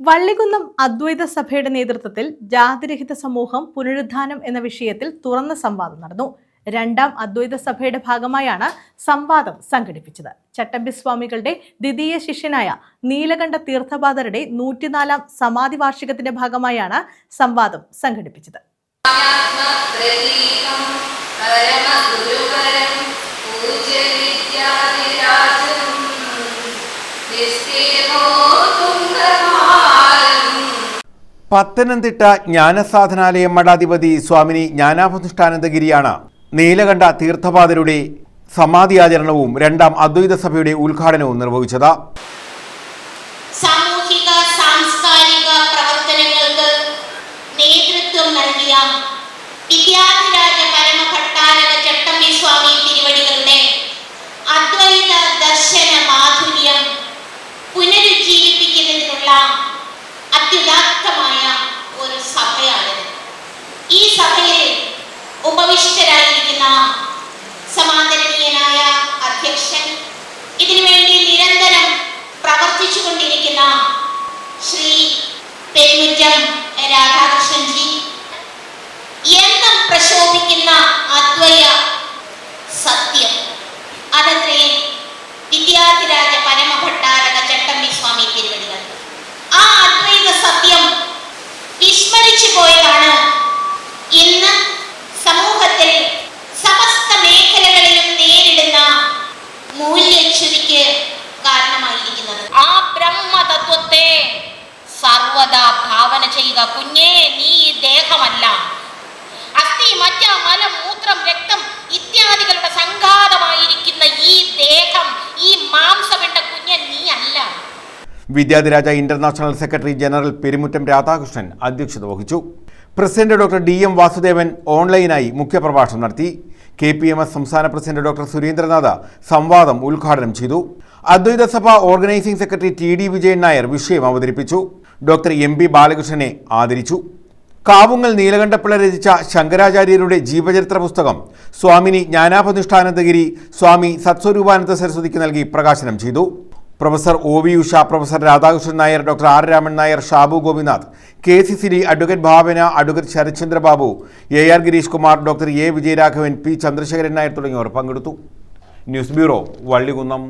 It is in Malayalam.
വള്ളികുന്നം അദ്വൈത സഭയുടെ നേതൃത്വത്തിൽ ജാതിരഹിത സമൂഹം പുനരുദ്ധാനം എന്ന വിഷയത്തിൽ തുറന്ന സംവാദം നടന്നു. രണ്ടാം അദ്വൈത സഭയുടെ ഭാഗമായാണ് സംവാദം സംഘടിപ്പിച്ചത്. ചട്ടമ്പി സ്വാമികളുടെ ദ്വിതീയ ശിഷ്യനായ നീലകണ്ഠ തീർത്ഥപാദരുടെ നൂറ്റിനാലാം സമാധി വാർഷികത്തിന്റെ ഭാഗമായാണ് സംവാദം സംഘടിപ്പിച്ചത്. പത്തനംതിട്ട ജ്ഞാനസാധനാലയം മഠാധിപതി സ്വാമിനി ജ്ഞാനാഭനുഷ്ഠാനന്ദഗിരിയാണ് നീലകണ്ഠ തീർത്ഥപാദരുടെ സമാധിയാചരണവും രണ്ടാം അദ്വൈത സഭയുടെ ഉദ്ഘാടനവും നിർവഹിച്ചത്. സാമൂഹിക സാംസ്കാരിക പ്രവർത്തനങ്ങൾക്ക് നേതൃത്വം നൽകിയ സ്വാമി അദ്വൈത ദർശന മാധുര്യം മൂല്യച്യുതിക്ക് കാരണമായിരിക്കുന്നത്. ആ ബ്രഹ്മതത്വത്തെ സർവദാ ഭാവന ചെയ്യുക കുഞ്ഞേ നീ ഈ ദേഹമല്ല. അസ്ഥി മജ്ജ മലം മൂത്രം രക്തം ഇത്യാദികളുടെ സംഘാതമായിരിക്കുന്ന ഈ ദേഹം ഈ മാംസമിട്ട കുഞ്ഞ് നീ അല്ല. Vidyadhiraja international secretary general Perumuttam Radhakrishnan അധ്യക്ഷത വഹിച്ചു. President doctor D M Vasudevan ഓൺലൈനായി മുഖ്യപ്രഭാഷണം നടത്തി. കെ പി എം എസ് സംസ്ഥാന പ്രസിഡന്റ് ഡോക്ടർ സുരേന്ദ്രനാഥ് സംവാദം ഉദ്ഘാടനം ചെയ്തു. Advaita Sabha organising secretary T D Vijayan Nair വിഷയം അവതരിപ്പിച്ചു. ഡോക്ടർ എം പി ബാലകൃഷ്ണനെ ആദരിച്ചു. കാവുങ്ങൽ നീലകണ്ഠപ്പിള്ള രചിച്ച ശങ്കരാചാര്യരുടെ ജീവചരിത്ര പുസ്തകം സ്വാമിനി ജ്ഞാനാഭനിഷ്ഠാനന്ദഗിരി സ്വാമി സത്സ്വരൂപാനന്ദ സരസ്വതിക്ക് നൽകി പ്രകാശനം ചെയ്തു. Professor O V Usha professor Radhakrishnan Nair doctor R Raman Nair Shabu Gopinath K C Siri advocate Bhavana advocate Sarathchandra Babu A R Girish Kumar doctor A Vijayaraghavan P Chandrasekharan Nair തുടങ്ങിയവർ പങ്കെടുത്തു. News bureau Vallikunnam.